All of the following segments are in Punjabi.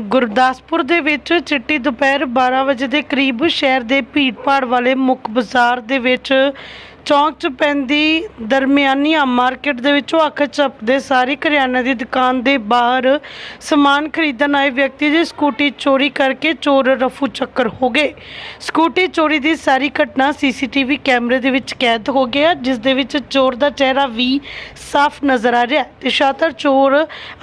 ਗੁਰਦਾਸਪੁਰ ਦੇ ਵਿੱਚ ਚਿੱਟੀ ਦੁਪਹਿਰ 12 ਵਜੇ ਦੇ ਕਰੀਬ ਸ਼ਹਿਰ ਦੇ ਭੀੜਪਾੜ ਵਾਲੇ ਮੁੱਖ ਬਾਜ਼ਾਰ ਦੇ ਵਿੱਚ ਚੌਂਕ 'ਚ ਪੈਂਦੀ ਦਰਮਿਆਨੀ ਮਾਰਕੀਟ ਦੇ ਵਿੱਚੋਂ ਅੱਖ ਝਪਕਦੇ ਸਾਰੀ ਕਰਿਆਨਾ ਦੀ ਦੁਕਾਨ ਦੇ ਬਾਹਰ ਸਮਾਨ ਖਰੀਦਣ ਆਏ ਵਿਅਕਤੀ ਦੀ ਸਕੂਟੀ ਚੋਰੀ ਕਰਕੇ ਚੋਰ ਰਫੂ ਚੱਕਰ ਹੋ ਗਏ। ਸਕੂਟੀ ਚੋਰੀ ਦੀ ਸਾਰੀ ਘਟਨਾ ਸੀਸੀਟੀਵੀ ਕੈਮਰੇ ਦੇ ਵਿੱਚ ਕੈਦ ਹੋ ਗਿਆ, ਜਿਸ ਦੇ ਵਿੱਚ ਚੋਰ ਦਾ ਚਿਹਰਾ ਵੀ ਸਾਫ਼ ਨਜ਼ਰ ਆ ਰਿਹਾ ਤੇ ਸ਼ਾਤਰ ਚੋਰ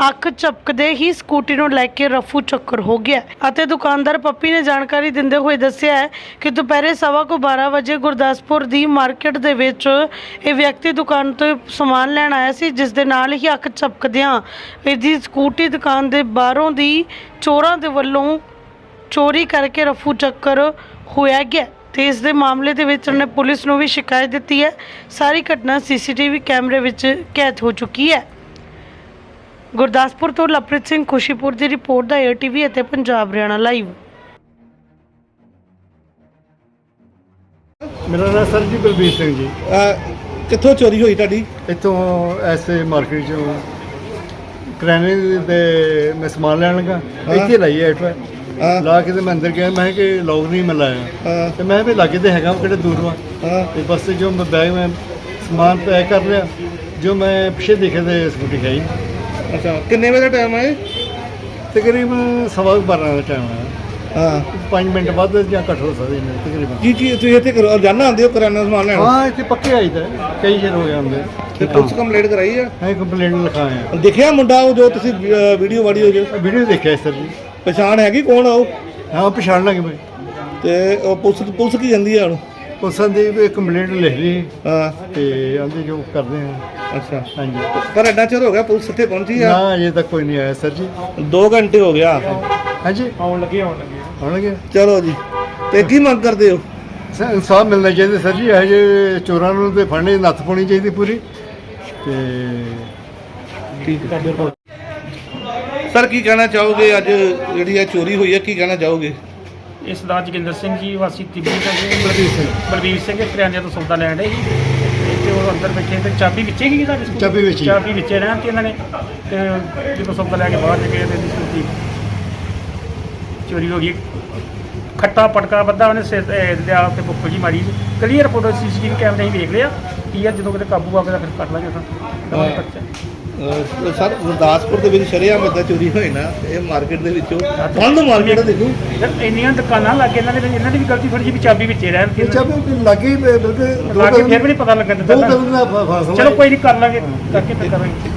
ਅੱਖ ਝਪਕਦੇ ਹੀ ਸਕੂਟੀ ਨੂੰ ਲੈ ਕੇ ਰਫੂ ਚੱਕਰ ਹੋ ਗਿਆ ਅਤੇ ਦੁਕਾਨਦਾਰ ਪੱਪੀ ਨੇ ਜਾਣਕਾਰੀ ਦਿੰਦੇ ਹੋਏ ਦੱਸਿਆ ਹੈ ਕਿ ਦੁਪਹਿਰੇ ਸਵਾ ਕੋ 12 ਵਜੇ ਗੁਰਦਾਸਪੁਰ ਦੀ ਮਾਰਕੀਟ ਦੇ ਵਿੱਚ ਇਹ ਵਿਅਕਤੀ ਦੁਕਾਨ ਤੋਂ ਸਮਾਨ ਲੈਣ ਆਇਆ ਸੀ, ਜਿਸ ਦੇ ਨਾਲ ਹੀ ਅੱਖ ਝਪਕਦਿਆਂ ਇਹਦੀ ਸਕੂਟੀ ਦੁਕਾਨ ਦੇ ਬਾਹਰੋਂ ਦੀ ਚੋਰਾਂ ਦੇ ਵੱਲੋਂ ਚੋਰੀ ਕਰਕੇ ਰਫੂ ਚੱਕਰ ਹੋਇਆ ਗਿਆ ਤੇ ਇਸ ਦੇ ਮਾਮਲੇ ਦੇ ਵਿੱਚ ਉਹਨੇ ਪੁਲਿਸ ਨੂੰ ਵੀ ਸ਼ਿਕਾਇਤ ਦਿੱਤੀ ਹੈ। ਸਾਰੀ ਘਟਨਾ ਸੀਸੀਟੀਵੀ ਕੈਮਰੇ ਵਿੱਚ ਕੈਦ ਹੋ ਚੁੱਕੀ ਹੈ। ਗੁਰਦਾਸਪੁਰ ਤੋਂ ਲਵਪ੍ਰੀਤ ਸਿੰਘ ਖੁਸ਼ੀਪੁਰ ਦੀ ਰਿਪੋਰਟ ਦਾ ਏਟੀਵੀ ਅਤੇ ਪੰਜਾਬ ਹਰਿਆਣਾ ਲਾਈਵ ਮੇਰਾ ਨਾਮ ਸਰ ਜੀ ਬਲਬੀਰ ਸਿੰਘ ਜੀ। ਅਹ ਕਿੱਥੋਂ ਚੋਰੀ ਹੋਈ ਤੁਹਾਡੀ? ਇੱਥੋਂ ਐਸੇ ਮਾਰਕੀਟ ਚੋਂ ਕਰਿਆਨੇ ਦੇ ਮੈਂ ਸਮਾਨ ਲੈਣ ਲੱਗਾ। ਇੱਥੇ ਲਾਈ ਐਟ ਹਾਂ। ਲਾ ਕੇ ਤੇ ਮੈਂ ਅੰਦਰ ਗਿਆ। ਮੈਂ ਕਿ ਲੋਕ ਨਹੀਂ ਮੈਂ ਲਾਇਆ। ਹਾਂ। ਤੇ ਮੈਂ ਵੀ ਲਾਗੇ ਤੇ ਹੈਗਾ ਕਿਹੜੇ ਦੂਰ ਵਾ। ਹਾਂ। ਤੇ ਬਸ ਜੋ ਮੈਂ ਬੈਗ ਮੈਂ ਸਮਾਨ ਪੈਕ ਕਰ ਲਿਆ। ਜੋ ਮੈਂ ਪਿੱਛੇ ਦੇਖੇ ਤੇ ਸਕੂਟੀ ਖਾਈ ਅੱਛਾ। ਕਿੰਨੇ ਵਜੇ ਦਾ ਟਾਈਮ ਹੈ ਤਕਰੀਬਨ ਸਵਾ ਕੁ ਬਾਰਾਂ ਦਾ ਟਾਈਮ ਹੈ ਹਾਂ। 5 ਮਿੰਟ ਬਾਅਦ ਜਾਂ ਘੱਟ ਹੋ ਸਕਦੇ ਨੇ ਤਕਰੀਬਨ। ਕੀ ਕੀ ਤੁਸੀਂ ਇੱਥੇ ਕਰੋ ਰੋਜ਼ਾਨਾ ਆਉਂਦੇ ਹੋ ਕਰਿਆਨਾ ਸਮਾਨ ਲੈਣ? ਹਾਂ ਇੱਥੇ ਪੱਕੇ ਆਈ ਤਾਂ ਕਈ ਚਿਰ ਹੋ ਗਿਆ ਹੁੰਦੇ ਤੇ ਪੁਲਿਸ ਕੰਪਲੇਂਟ ਕਰਾਈ ਆ? ਹਾਂ ਕੰਪਲੇਂਟ ਲਿਖਾਇਆ ਦੇਖਿਆ ਮੁੰਡਾ ਉਹ ਜੋ ਤੁਸੀਂ ਵੀਡੀਓ ਵਾਡੀਓ ਜੋ ਵੀਡੀਓ ਦੇਖਿਆ ਸਰ ਜੀ ਪਛਾਣ ਹੈਗੀ ਕੌਣ ਆ ਉਹ? ਹਾਂ ਪਛਾਣ ਲਾਂਗੇ ਮੈਂ ਤੇ ਉਹ ਪੁਲਿਸ ਪੁਲਿਸ ਕੀ ਜਾਂਦੀ ਆ ਹੁਣ? ਉਸਾਂ ਦੀ ਵੀ ਕੰਪਲੇਂਟ ਲਿਖ ਲਈ। ਹਾਂ। ਤੇ ਆਂਦੇ ਜੋ ਕਰਦੇ ਆ। ਅੱਛਾ। ਹਾਂਜੀ। ਪਰ ਐਡਾ ਚਿਰ ਹੋ ਗਿਆ ਪੁਲਿਸ ਇੱਥੇ ਪਹੁੰਚੀ ਆ? ਨਾ ਅਜੇ ਤੱਕ ਕੋਈ ਨਹੀਂ ਆਇਆ ਸਰ ਜੀ। 2 ਘੰਟੇ ਹੋ ਗਿਆ। ਹਾਂਜੀ। ਆਉਣ ਲੱਗੇ ਆਉਣ ਲੱਗੇ। ਆਉਣਗੇ? ਚਲੋ ਜੀ। ਤੇ ਕੀ ਮੰਗ ਕਰਦੇ ਹੋ? ਸਰ ਇਨਸਾਫ ਮਿਲਣਾ ਚਾਹੀਦਾ ਸਰ ਜੀ ਇਹ ਜੇ ਚੋਰਾਂ ਨੂੰ ਤੇ ਫੜਨੇ ਦੀ ਨੱਥ ਪਾਉਣੀ ਚਾਹੀਦੀ ਪੂਰੀ। ਤੇ ਠੀਕ ਹੈ। ਸਰ ਕੀ ਕਹਿਣਾ ਚਾਹੋਗੇ? ਅੱਜ ਜਿਹੜੀ ਇਹ ਚੋਰੀ ਹੋਈ ਹੈ ਕੀ ਕਹਿਣਾ ਚਾਹੋਗੇ? ਇਸ ਦਾ ਜੋਗਿੰਦਰ ਸਿੰਘ ਜੀ ਵਾਸੀ ਤਿੱਬੀ ਤੋਂ ਬਲਬੀਰ ਸਿੰਘ। ਬਲਬੀਰ ਸਿੰਘ ਕਰਿਆਨੇ ਤੋਂ ਸੌਦਾ ਲੈਣ ਦੇ ਸੀ। ਤੇ ਉਹ ਅੰਦਰ ਬੈਠੇ ਤੇ ਚਾਬੀ ਵਿੱਚੇ ਹੀ ਸਕੂਟੀ? ਚਾਬੀ ਵਿੱਚ। ਚਾਬੀ ਵਿੱਚੇ ਰਹਿਣ ਤੇ ਇਹਨਾਂ ਨੇ। ਤੇ ਜਦੋਂ ਸੌਦਾ ਲੈ ਕੇ ਬਾਹਰ ਨਿਕਲੇ ਤੇ ਇਹਦੀ ਸਕੂਟੀ ਚੋਰੀ ਹੋ ਗਈ। ਖੱਟਾ ਪਟਕਾ ਬੱਧਾ ਉਹਨੇ ਸਿਰ ਤੇ ਦੇ ਆਪ ਤੇ ਬੁੱਕਲ ਜੀ ਮਾਰੀ ਕਲੀਅਰ ਫੋਟੋ ਸੀਸੀਟੀਵੀ ਕੈਮਰੇ ਹੀ ਵੇਖ ਲਿਆ। ਕੀ ਆ ਜਦੋਂ ਕਿਤੇ ਕਾਬੂ ਆ ਗਿਆ ਫਿਰ ਕੱਟ ਲਾਂਗੇ ਹਾਂ। ਅਹ ਸਰ ਗੁਰਦਾਸਪੁਰ ਦੇ ਵਿੱਚ ਸ਼ਰੇਆਮ ਏਦਾਂ ਚੋਰੀ ਹੋਈ ਨਾ ਇਹ ਮਾਰਕੀਟ ਦੇ ਵਿੱਚੋਂ ਬੰਦ ਮਾਰਕੀਟ ਆ ਦੇਖੋ। ਯਾਰ ਇੰਨੀਆਂ ਦੁਕਾਨਾਂ ਲੱਗ ਇਹਨਾਂ ਦੇ ਇਹਨਾਂ ਦੀ ਵੀ ਗਲਤੀ ਥੋੜੀ ਜਿਹੀ ਚਾਬੀ ਵਿੱਚੇ ਰਹਿਣ ਇਹ ਚਾਬੀ ਲੱਗੇ ਬਿਲਕੁਲ। ਦੋ ਲਾ ਕੇ ਫਿਰ ਵੀ ਨਹੀਂ ਪਤਾ ਲੱਗਣ ਦੋ। ਕਦਮ ਦਾ ਫਾਸਲਾ ਚਲੋ ਕੋਈ ਨਹੀਂ ਕਰ ਲਾਂਗੇ। ਕਰਕੇ ਫਿਰ ਕਰਾਂਗੇ।